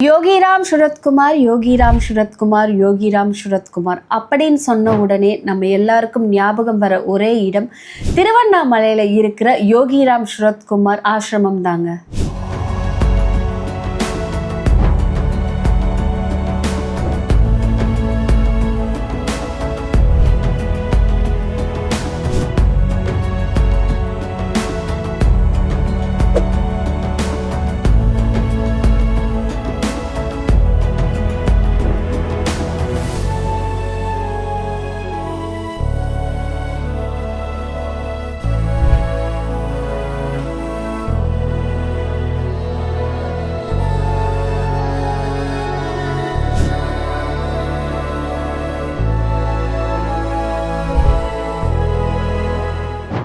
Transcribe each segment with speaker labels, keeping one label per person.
Speaker 1: யோகிராம் சுரத்குமார் யோகிராம் சுரத்குமார் யோகிராம் சுரத்குமார் அப்படின்னு சொன்ன உடனே நம்ம எல்லாருக்கும் ஞாபகம் வர ஒரே இடம் திருவண்ணாமலையில் இருக்கிற யோகிராம் சுரத்குமார் ஆசிரமம் தாங்க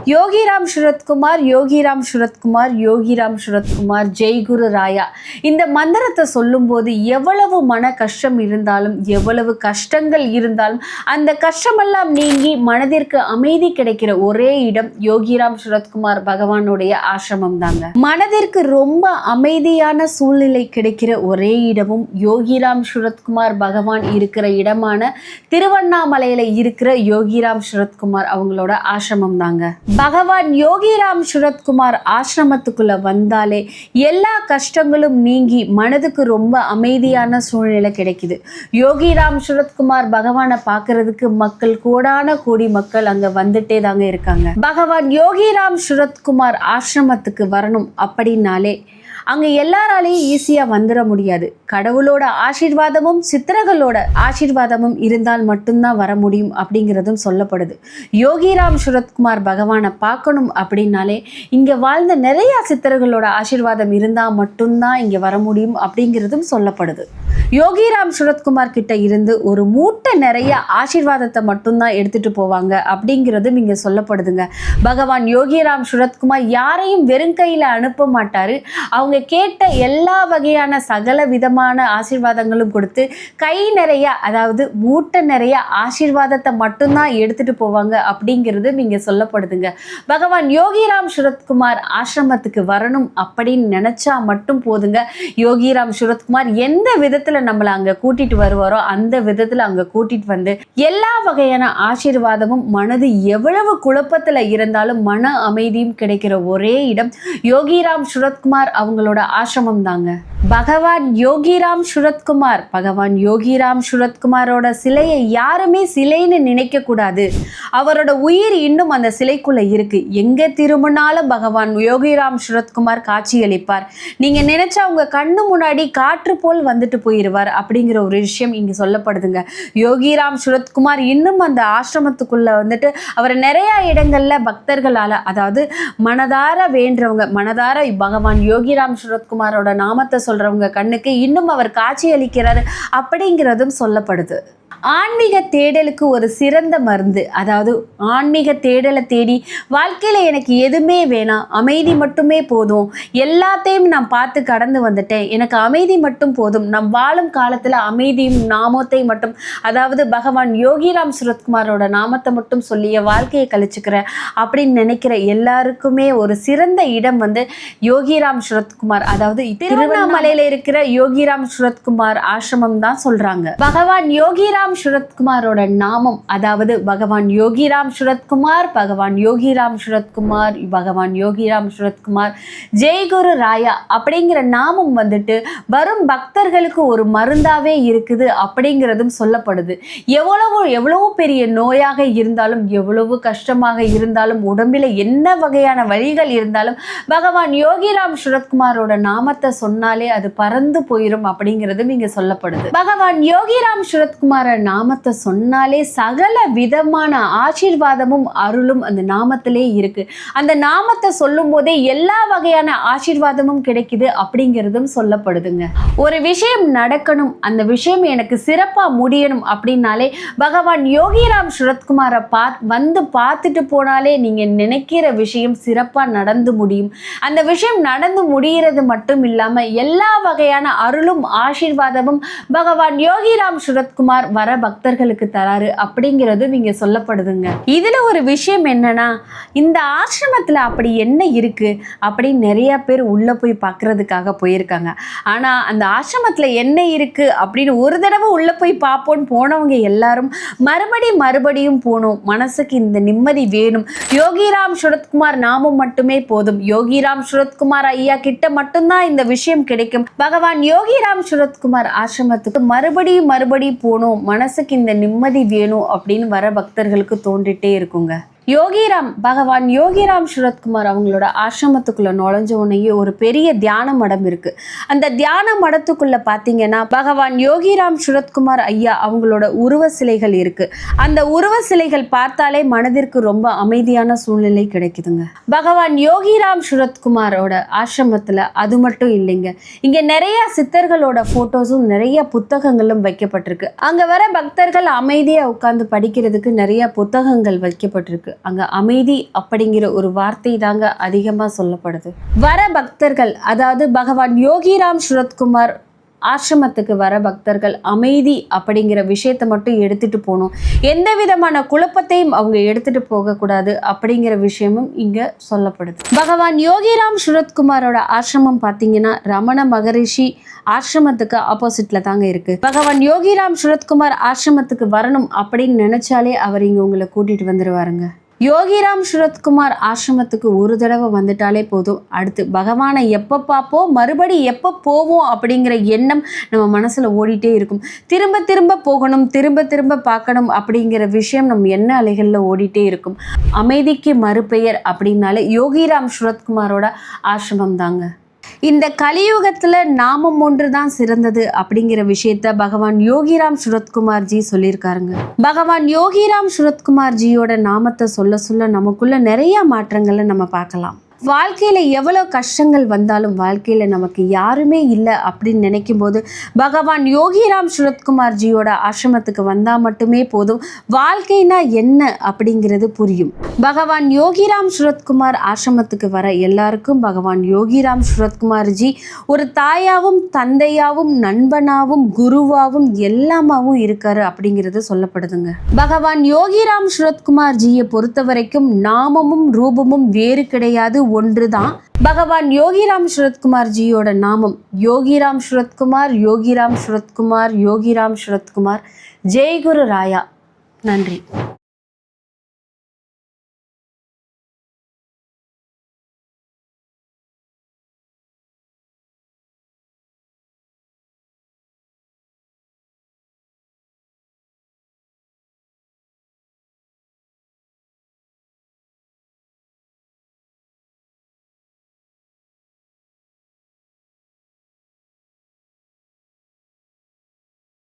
Speaker 1: yo யோகிராம் சுரத்குமார் யோகிராம் சுரத்குமார் யோகிராம் சுரத்குமார் ஜெய்குரு ராயா. இந்த மந்திரத்தை சொல்லும்போது எவ்வளவு மன கஷ்டம் இருந்தாலும் எவ்வளவு கஷ்டங்கள் இருந்தாலும் அந்த கஷ்டமெல்லாம் நீங்கி மனதிற்கு அமைதி கிடைக்கிற ஒரே இடம் யோகிராம் சுரத்குமார் பகவானுடைய ஆசிரமம் தாங்க. மனதிற்கு ரொம்ப அமைதியான சூழ்நிலை கிடைக்கிற ஒரே இடமும் யோகிராம் சுரத்குமார் பகவான் இருக்கிற இடமான திருவண்ணாமலையில இருக்கிற யோகிராம் சுரத்குமார் அவங்களோட ஆசிரமம் தாங்க. பகவான் யோகிராம் சுரத்குமார் ஆசிரமத்துக்குள்ள வந்தாலே எல்லா கஷ்டங்களும் நீங்கி மனதுக்கு ரொம்ப அமைதியான சூழ்நிலை கிடைக்குது. யோகிராம் சுரத்குமார் பகவானை பார்க்கறதுக்கு மக்கள் கோடான கோடி மக்கள் அங்க வந்துட்டே தாங்க இருக்காங்க. பகவான் யோகிராம் சுரத்குமார் ஆசிரமத்துக்கு வரணும் அப்படின்னாலே அங்கே எல்லாராலையும் ஈஸியாக வந்துட முடியாது. கடவுளோட ஆசீர்வாதமும் சித்திரங்களோட ஆசீர்வாதமும் இருந்தால் மட்டும்தான் வர முடியும் அப்படிங்கிறதும் சொல்லப்படுது. யோகிராம் சுரத்குமார் பகவானை பார்க்கணும் அப்படின்னாலே இங்கே வாழ்ந்த நிறையா சித்தர்களோட ஆசீர்வாதம் இருந்தால் மட்டும்தான் இங்கே வர முடியும் அப்படிங்கிறதும் சொல்லப்படுது. யோகிராம் சுரத்குமார் கிட்ட இருந்து ஒரு மூட்டை நிறைய ஆசீர்வாதத்தை மட்டும்தான் எடுத்துட்டு போவாங்க அப்படிங்கிறதும் இங்கே சொல்லப்படுதுங்க. பகவான் யோகிராம் சுரத்குமார் யாரையும் வெறும் கையில் அனுப்ப மாட்டாரு. அவங்க கேட்ட எல்லா வகையான சகல விதமான ஆசீர்வாதங்களும் கொடுத்து கை நிறைய அதாவது மூட்டை நிறைய ஆசீர்வாதத்தை மட்டும்தான் எடுத்துட்டு போவாங்க அப்படிங்கிறதும் இங்கே சொல்லப்படுதுங்க. பகவான் யோகிராம் சுரத்குமார் ஆசிரமத்துக்கு வரணும் அப்படின்னு நினைச்சா மட்டும் போதுங்க. யோகிராம் சுரத்குமார் எந்த விதத்தில் நம்மளை அங்க கூட்டிட்டு வருவாரோ அந்த விதத்துல அங்க கூட்டிட்டு வந்து எல்லா வகையான ஆசீர்வாதமும் மனது எவ்வளவு குழப்பத்துல இருந்தாலும் மன அமைதியும் கிடைக்கிற ஒரே இடம் யோகிராம் சுரத்குமார் அவங்களோட ஆசிரமம் தாங்க. பகவான் யோகிராம் சுரத்குமார் பகவான் யோகிராம் சுரத்குமாரோட சிலையை யாருமே சிலைன்னு நினைக்க கூடாது. அவரோட உயிர் இன்னும் அந்த சிலைக்குள்ள இருக்கு. எங்க திரும்பினாலும் பகவான் யோகிராம் சுரத்குமார் காட்சியளிப்பார். நீங்க நினைச்சா உங்க கண்ணு முன்னாடி காற்று போல் வந்துட்டு போயிரு ஆகிடுவார் அப்படிங்கிற ஒரு விஷயம் இங்கே சொல்லப்படுதுங்க. யோகிராம் சுரத்குமார் இன்னும் அந்த ஆசிரமத்துக்குள்ளே வந்துட்டு அவர் நிறையா இடங்கள்ல பக்தர்களால அதாவது மனதார வேண்டவங்க மனதார பகவான் யோகிராம் சுரத்குமாரோட நாமத்தை சொல்றவங்க கண்ணுக்கு இன்னும் அவர் காட்சி அளிக்கிறார் அப்படிங்கிறதும் சொல்லப்படுது. ஆன்மீக தேடலுக்கு ஒரு சிறந்த மருந்து. அதாவது ஆன்மீக தேடலை தேடி வாழ்க்கையில் எனக்கு எதுவுமே வேணாம். அமைதி மட்டுமே போதும். எல்லாத்தையும் நான் பார்த்து கடந்து வந்துட்டேன். எனக்கு அமைதி மட்டும் போதும். நம் வாழும் காலத்தில் அமைதியும் நாமத்தை மட்டும் அதாவது பகவான் யோகிராம் சுரத்குமாரோட நாமத்தை மட்டும் சொல்லி என் வாழ்க்கையை கழிச்சுக்கிறேன் அப்படின்னு நினைக்கிற எல்லாருக்குமே ஒரு சிறந்த இடம் வந்து யோகிராம் சுரத்குமார். அதாவது திருவண்ணாமலையில் இருக்கிற யோகிராம் சுரத்குமார் ஆசிரமம் தான் சொல்றாங்க. பகவான் யோகிராம் சுரத்குமாரோட நாமம் அதாவது பகவான் யோகிராம் சுரத்குமார் பகவான் யோகிராம் சுரத்குமார் பகவான் யோகிராம் சுரத்குமார் ஜெய்குரு ராயா அப்படிங்கிற நாமம் வந்துட்டு வரும் பக்தர்களுக்கு ஒரு மருந்தாவே இருக்குது அப்படிங்கிறதும் சொல்லப்படுது. எவ்வளவு எவ்வளவு பெரிய நோயாக இருந்தாலும் எவ்வளவு கஷ்டமாக இருந்தாலும் உடம்பில் என்ன வகையான வழிகள் இருந்தாலும் பகவான் யோகிராம் சுரத்குமாரோட நாமத்தை சொன்னாலே அது பறந்து போயிடும் அப்படிங்கிறதும் இங்க சொல்லப்படுது. பகவான் யோகிராம் சுரத்குமார் நாமத்தை சொன்னாலே சகல விதமான ஆசீர்வாதமும் அருளும் அந்த நாமத்திலே இருக்கு. அந்த நாமத்தை சொல்லும் போதே எல்லா வகையான ஆசீர்வாதமும் கிடைக்குது அப்படிங்கிறதும் சொல்லப்படுதுங்க. ஒரு விஷயம் நடக்கணும் அந்த விஷயம் எனக்கு சிறப்பாக முடியணும் அப்படின்னாலே பகவான் யோகிராம் சுரத்குமாரை பா வந்து பார்த்துட்டு போனாலே நீங்கள் நினைக்கிற விஷயம் சிறப்பாக நடந்து முடியும். அந்த விஷயம் நடந்து முடிகிறது மட்டும் இல்லாமல் எல்லா வகையான அருளும் ஆசீர்வாதமும் பகவான் யோகிராம் சுரத்குமார் வர பக்தர்களுக்கு தராரு அப்படிங்கிறதும் இங்க சொல்லப்படுதுங்க. இதுல ஒரு விஷயம் என்னன்னா இந்த ஆசிரமத்தில் அப்படி என்ன இருக்கு அப்படின்னு நிறைய பேர் உள்ள போய் பார்க்கறதுக்காக போயிருக்காங்க. ஆனா அந்த ஆசிரமத்தில் என்ன இருக்கு அப்படின்னு ஒரு தடவை உள்ள போய் பார்ப்போன்னு போனவங்க எல்லாரும் மறுபடி மறுபடியும் போகணும். மனசுக்கு இந்த நிம்மதி வேணும். யோகிராம் சுரத்குமார் நாமம் மட்டுமே போதும். யோகிராம் சுரத்குமார் ஐயா கிட்ட மட்டும்தான் இந்த விஷயம் கிடைக்கும். பகவான் யோகிராம் சுரத்குமார் ஆசிரமத்துக்கு மறுபடியும் மறுபடியும் போகணும். மனசுக்கு இந்த நிம்மதி வேணும் அப்படின்னு வர பக்தர்களுக்கு தோன்றிட்டே இருக்குங்க. யோகிராம் பகவான் யோகிராம் சுரத்குமார் அவங்களோட ஆசிரமத்துக்குள்ள நுழைஞ்ச உடனேயே ஒரு பெரிய தியான மடம் இருக்கு. அந்த தியான மடத்துக்குள்ள பார்த்தீங்கன்னா பகவான் யோகிராம் சுரத்குமார் ஐயா அவங்களோட உருவ சிலைகள் இருக்கு. அந்த உருவ சிலைகள் பார்த்தாலே மனதிற்கு ரொம்ப அமைதியான சூழ்நிலை கிடைக்குதுங்க. பகவான் யோகிராம் சுரத்குமாரோட ஆசிரமத்தில் அது மட்டும் இல்லைங்க. இங்க நிறைய சித்தர்களோட போட்டோஸும் நிறைய புத்தகங்களும் வைக்கப்பட்டிருக்கு. அங்க வர பக்தர்கள் அமைதியாக உட்கார்ந்து படிக்கிறதுக்கு நிறைய புத்தகங்கள் வைக்கப்பட்டிருக்கு. அங்கே அமைதி அப்படிங்கிற ஒரு வார்த்தை தாங்க அதிகமாக சொல்லப்படுது. வர பக்தர்கள் அதாவது பகவான் யோகிராம் சுரத்குமார் ஆசிரமத்துக்கு வர பக்தர்கள் அமைதி அப்படிங்கிற விஷயத்தை மட்டும் எடுத்துட்டு போகணும். எந்த விதமான குழப்பத்தையும் அவங்க எடுத்துகிட்டு போகக்கூடாது அப்படிங்கிற விஷயமும் இங்கே சொல்லப்படுது. பகவான் யோகிராம் சுரத்குமாரோட ஆசிரமம் பார்த்தீங்கன்னா ரமண மகரிஷி ஆசிரமத்துக்கு ஆப்போசிட்டில் தாங்க இருக்குது பகவான் யோகிராம் சுரத்குமார் ஆசிரமத்துக்கு வரணும் அப்படின்னு நினச்சாலே அவர் இங்கே உங்களை கூட்டிகிட்டு வந்துடுவாருங்க யோகிராம் சுரத்குமார் ஆசிரமத்துக்கு ஒரு தடவை வந்துட்டாலே போதும். அடுத்து பகவானை எப்போ பார்ப்போம் மறுபடி எப்போ போவோம் அப்படிங்கிற எண்ணம் நம்ம மனசில் ஓடிட்டே இருக்கும். திரும்ப திரும்ப போகணும் திரும்ப திரும்ப பார்க்கணும் அப்படிங்கிற விஷயம் நம்ம எண்ண அலைகளில் ஓடிட்டே இருக்கும். அமைதிக்கு மறுபெயர் அப்படின்னாலே யோகிராம் சுரத்குமாரோட ஆசிரமம் தாங்க. இந்த கலியுகத்துல நாமம் ஒன்று தான் சிறந்தது அப்படிங்கிற விஷயத்த பகவான் யோகிராம் சுரத்குமார் ஜி சொல்லியிருக்காருங்க. பகவான் யோகிராம் சுரத்குமார் ஜியோட நாமத்தை சொல்ல சொல்ல நமக்குள்ள நிறைய மாற்றங்களை நம்ம பார்க்கலாம். வாழ்க்கையில் எவ்வளோ கஷ்டங்கள் வந்தாலும் வாழ்க்கையில் நமக்கு யாருமே இல்லை அப்படின்னு நினைக்கும் போது பகவான் யோகிராம் சுரத்குமார் ஜியோட ஆசிரமத்துக்கு வந்தால் மட்டுமே போதும். வாழ்க்கைனா என்ன அப்படிங்கிறது புரியும். பகவான் யோகிராம் சுரத்குமார் ஆசிரமத்துக்கு வர எல்லாருக்கும் பகவான் யோகிராம் சுரத்குமார் ஜி ஒரு தாயாவும் தந்தையாவும் நண்பனாவும் குருவாகவும் எல்லாமாவும் இருக்காரு அப்படிங்கிறது சொல்லப்படுதுங்க. பகவான் யோகிராம் சுரத்குமார் ஜியை பொறுத்த வரைக்கும் நாமமும் ரூபமும் வேறு கிடையாது. ஒன்று தான் பகவான் யோகிராம் சுரத்குமார் ஜியோட நாமம் யோகிராம் சுரத்குமார் யோகிராம் சுரத்குமார் யோகிராம் சுரத்குமார். ஜெய்குரு ராயா. நன்றி.